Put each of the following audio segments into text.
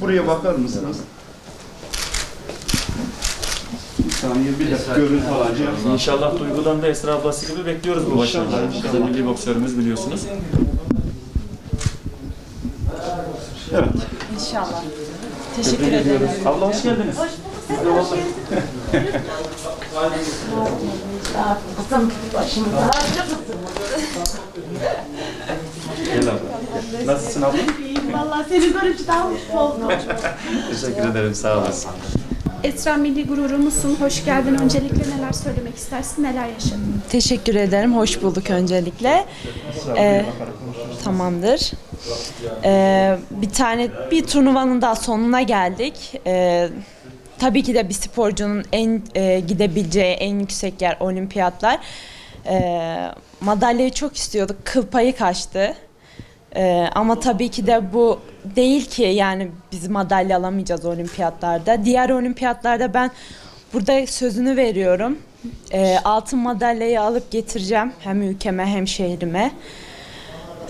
Buraya bakar mısınız? Bir saniye bir dakika görüntü alacağım. İnşallah Duygu'dan da Esra ablası gibi bekliyoruz bu başarıları. Biz de milli boksörümüz biliyorsunuz. Evet. İnşallah. Teşekkür ederim. Abla hoş geldiniz. Kızım başımıza. Gel abla. Nasılsın abla? Vallahi seni görünce daha mutlu oldum. Teşekkür ederim sağ olasın. Esra milli gururumuzsun. Hoş geldin. Öncelikle neler söylemek istersin? Neler yaşadın? Teşekkür ederim. Hoş bulduk öncelikle. Ee, tamamdır. Ee, bir tane bir turnuvanın daha sonuna geldik. Ee, tabii ki de bir sporcunun en e, gidebileceği en yüksek yer olimpiyatlar. Ee, madalyayı çok istiyorduk. Kıl payı kaçtı. Ee, ama tabii ki de bu değil ki yani biz madalya alamayacağız olimpiyatlarda. Diğer olimpiyatlarda ben burada sözünü veriyorum. Ee, altın madalyayı alıp getireceğim hem ülkeme hem şehrime.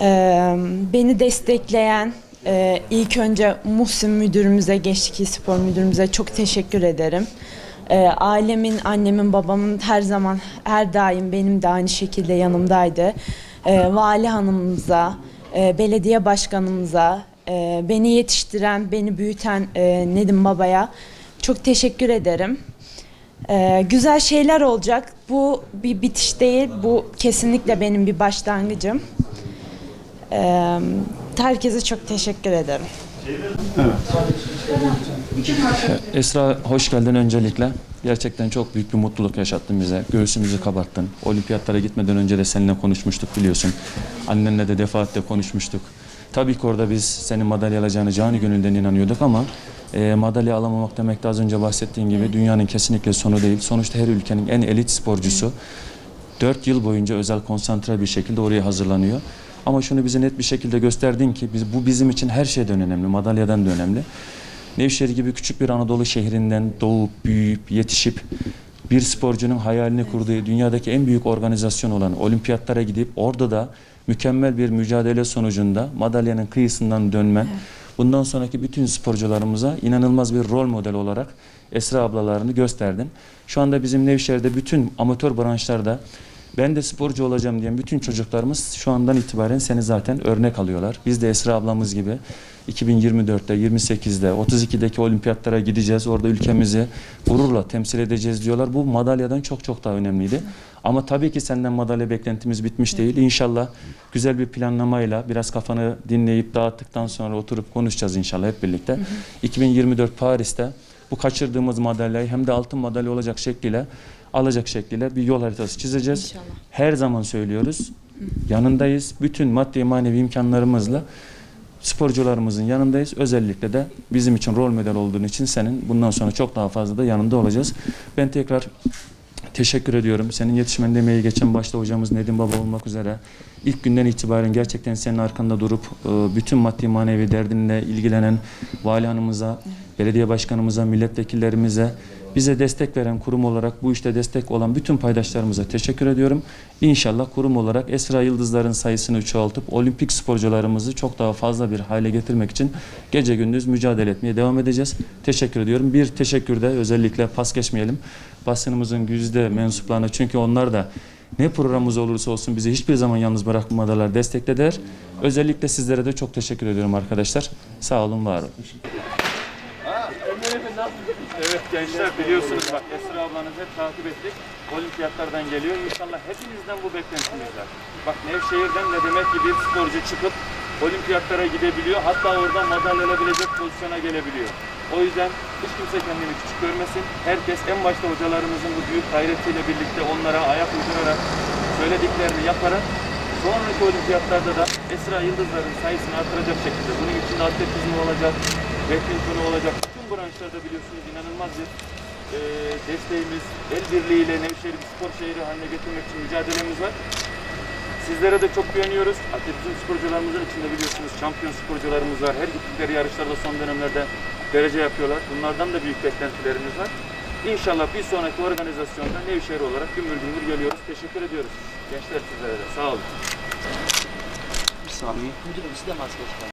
Ee, beni destekleyen e, ilk önce Muhsin müdürümüze, Gençlik Spor müdürümüze çok teşekkür ederim. Ee, ailemin, annemin, babamın her zaman, her daim benim de aynı şekilde yanımdaydı. Ee, vali hanımımıza, e, belediye başkanımıza, e, beni yetiştiren, beni büyüten e, Nedim Baba'ya çok teşekkür ederim. Ee, güzel şeyler olacak. Bu bir bitiş değil, bu kesinlikle benim bir başlangıcım. Ee, herkese çok teşekkür ederim. Esra hoş geldin öncelikle. Gerçekten çok büyük bir mutluluk yaşattın bize. Göğsümüzü kabarttın. Olimpiyatlara gitmeden önce de seninle konuşmuştuk biliyorsun. Annenle de defaatle konuşmuştuk. Tabii ki orada biz senin madalya alacağını canı gönülden inanıyorduk ama e, madalya alamamak demek de az önce bahsettiğin gibi dünyanın kesinlikle sonu değil. Sonuçta her ülkenin en elit sporcusu 4 yıl boyunca özel konsantre bir şekilde oraya hazırlanıyor. Ama şunu bize net bir şekilde gösterdin ki biz, bu bizim için her şeyden önemli, madalyadan da önemli. Nevşehir gibi küçük bir Anadolu şehrinden doğup, büyüyüp, yetişip bir sporcunun hayalini kurduğu dünyadaki en büyük organizasyon olan olimpiyatlara gidip orada da mükemmel bir mücadele sonucunda madalyanın kıyısından dönmen, bundan sonraki bütün sporcularımıza inanılmaz bir rol model olarak Esra ablalarını gösterdin. Şu anda bizim Nevşehir'de bütün amatör branşlarda ben de sporcu olacağım diyen bütün çocuklarımız şu andan itibaren seni zaten örnek alıyorlar. Biz de Esra ablamız gibi 2024'te, 28'de, 32'deki olimpiyatlara gideceğiz. Orada ülkemizi gururla temsil edeceğiz diyorlar. Bu madalyadan çok çok daha önemliydi. Ama tabii ki senden madalya beklentimiz bitmiş değil. İnşallah güzel bir planlamayla biraz kafanı dinleyip dağıttıktan sonra oturup konuşacağız inşallah hep birlikte. 2024 Paris'te bu kaçırdığımız madalyayı hem de altın madalya olacak şekliyle alacak şekliyle bir yol haritası çizeceğiz. İnşallah. Her zaman söylüyoruz. Yanındayız. Bütün maddi manevi imkanlarımızla sporcularımızın yanındayız. Özellikle de bizim için rol model olduğun için senin bundan sonra çok daha fazla da yanında olacağız. Ben tekrar teşekkür ediyorum. Senin yetişmen emeği geçen başta hocamız Nedim Baba olmak üzere ilk günden itibaren gerçekten senin arkanda durup e, bütün maddi manevi derdinle ilgilenen vali hanımıza, belediye başkanımıza, milletvekillerimize bize destek veren kurum olarak bu işte destek olan bütün paydaşlarımıza teşekkür ediyorum. İnşallah kurum olarak Esra Yıldızların sayısını çoğaltıp olimpik sporcularımızı çok daha fazla bir hale getirmek için gece gündüz mücadele etmeye devam edeceğiz. Teşekkür ediyorum. Bir teşekkür de özellikle pas geçmeyelim. Basınımızın güzde mensuplarına çünkü onlar da ne programımız olursa olsun bizi hiçbir zaman yalnız bırakmadılar, desteklediler. Özellikle sizlere de çok teşekkür ediyorum arkadaşlar. Sağ olun, var olun. Evet gençler biliyorsunuz bak Esra ablanızı hep takip ettik. Olimpiyatlardan geliyor. İnşallah hepinizden bu beklentimiz var. Bak Nevşehir'den ne demek ki bir sporcu çıkıp olimpiyatlara gidebiliyor. Hatta oradan madalya alabilecek pozisyona gelebiliyor. O yüzden hiç kimse kendini küçük görmesin. Herkes en başta hocalarımızın bu büyük gayretiyle birlikte onlara ayak uydurarak söylediklerini yaparak sonraki olimpiyatlarda da Esra Yıldızların sayısını artıracak şekilde bunun içinde atletizm olacak, badminton olacak. Bütün branşlarda biliyorsunuz inanılmaz bir e, desteğimiz, el birliğiyle Nevşehir'i bir spor şehri haline getirmek için mücadelemiz var. Sizlere de çok güveniyoruz. Atletizm sporcularımızın içinde biliyorsunuz şampiyon sporcularımız var. Her gittikleri yarışlarda son dönemlerde derece yapıyorlar. Bunlardan da büyük beklentilerimiz var. İnşallah bir sonraki organizasyonda Nevşehir olarak gümbür gümbür geliyoruz. Teşekkür ediyoruz. Gençler sizlere de. Sağ olun. Bir saniye. Müdürüm size maske çıkar.